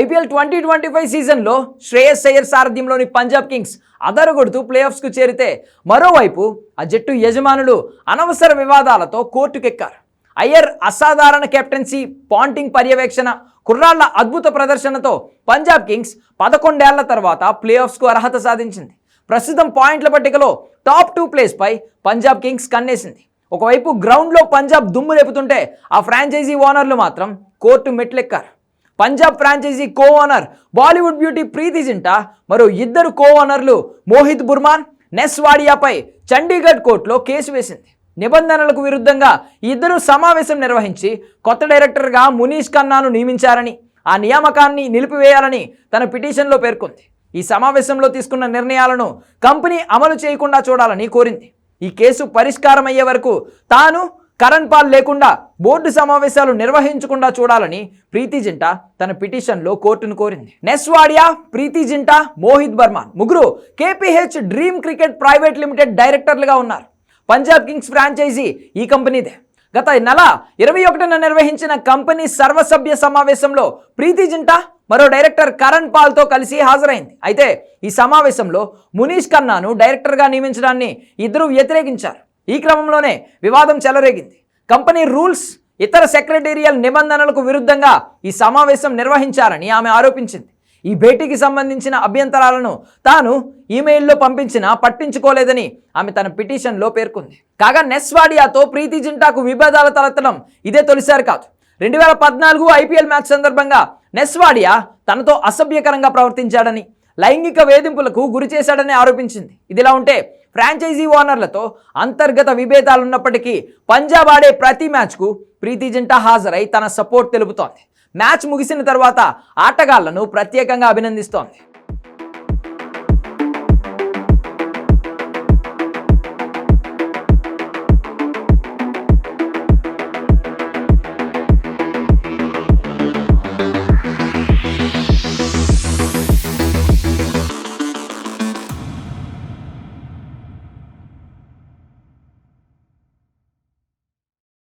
IPL twenty twenty five సీజన్లో శ్రేయస్ అయ్యర్ సారథ్యంలోని Punjab Kings అదరగొడుతూ ప్లే ఆఫ్స్కు చేరితే మరోవైపు ఆ జట్టు యజమానులు అనవసర వివాదాలతో కోర్టుకెక్కారు. అయ్యర్ అసాధారణ కెప్టెన్సీ పాంటింగ్ పర్యవేక్షణ కుర్రాళ్ళ అద్భుత ప్రదర్శనతో పంజాబ్ కింగ్స్ పదకొండేళ్ళ తర్వాత ప్లే ఆఫ్స్కు అర్హత సాధించింది. ప్రస్తుతం పాయింట్ల పట్టికలో టాప్ టూ ప్లేస్పై పంజాబ్ కింగ్స్ కన్నేసింది. ఒకవైపు గ్రౌండ్లో పంజాబ్ దుమ్ము రేపుతుంటే ఆ ఫ్రాంచైజీ ఓనర్లు మాత్రం court మెట్లెక్కారు. Punjab franchise co owner Bollywood beauty Preity Zinta మరో ఇద్దరు కో ఓనర్లు మోహిత్ బుర్మాన్ నెస్ వాడియాపై చండీగఢ్ కోర్టులో కేసు వేసింది. నిబంధనలకు విరుద్ధంగా ఇద్దరు సమావేశం నిర్వహించి కొత్త డైరెక్టర్గా మునీష్ ఖన్నాను నియమించారని ఆ నియామకాన్ని నిలిపివేయాలని తన పిటిషన్లో పేర్కొంది. ఈ సమావేశంలో తీసుకున్న నిర్ణయాలను కంపెనీ అమలు చేయకుండా చూడాలని కోరింది. ఈ కేసు పరిష్కారం అయ్యే వరకు తాను కరణ్ పాల్ లేకుండా బోర్డు సమావేశాలు నిర్వహించకుండా చూడాలని ప్రీతి జింటా తన పిటిషన్లో కోర్టును కోరింది. నెస్వాడియా ప్రీతి జింటా మోహిత్ బర్మాన్. ముగ్గురు KPH dream cricket private limited డైరెక్టర్లుగా ఉన్నారు. పంజాబ్ కింగ్స్ ఫ్రాంచైజీ ఈ కంపెనీదే. గత నెల ఇరవై ఒకటిన నిర్వహించిన కంపెనీ సర్వసభ్య సమావేశంలో ప్రీతి జింటా మరో డైరెక్టర్ కరణ్ పాల్తో కలిసి హాజరైంది. అయితే ఈ సమావేశంలో మునీష్ ఖన్నాను డైరెక్టర్గా నియమించడాన్ని ఇద్దరు వ్యతిరేకించారు. ఈ క్రమంలోనే వివాదం చెలరేగింది. కంపెనీ రూల్స్ ఇతర సెక్రటేరియల్ నిబంధనలకు విరుద్ధంగా ఈ సమావేశం నిర్వహించారని ఆమె ఆరోపించింది. ఈ భేటీకి సంబంధించిన అభ్యంతరాలను తాను ఈమెయిల్లో పంపించినా పట్టించుకోలేదని ఆమె తన పిటిషన్లో పేర్కొంది. కాగా నెస్వాడియాతో ప్రీతి జింటాకు విభేదాలు తలెత్తడం ఇదే తొలిసారి కాదు. రెండు వేల పద్నాలుగు ఐపీఎల్ మ్యాచ్ సందర్భంగా నెస్వాడియా తనతో అసభ్యకరంగా ప్రవర్తించాడని లైంగిక వేధింపులకు గురి చేశాడని ఆరోపించింది. ఇదిలా ఉంటే ఫ్రాంచైజీ ఓనర్లతో అంతర్గత విభేదాలున్నప్పటికీ పంజాబ్ ఆడే ప్రతి మ్యాచ్కు ప్రీతి జింటా హాజరై తన సపోర్ట్ తెలుపుతోంది. మ్యాచ్ ముగిసిన తర్వాత ఆటగాళ్ళను ప్రత్యేకంగా అభినందిస్తోంది.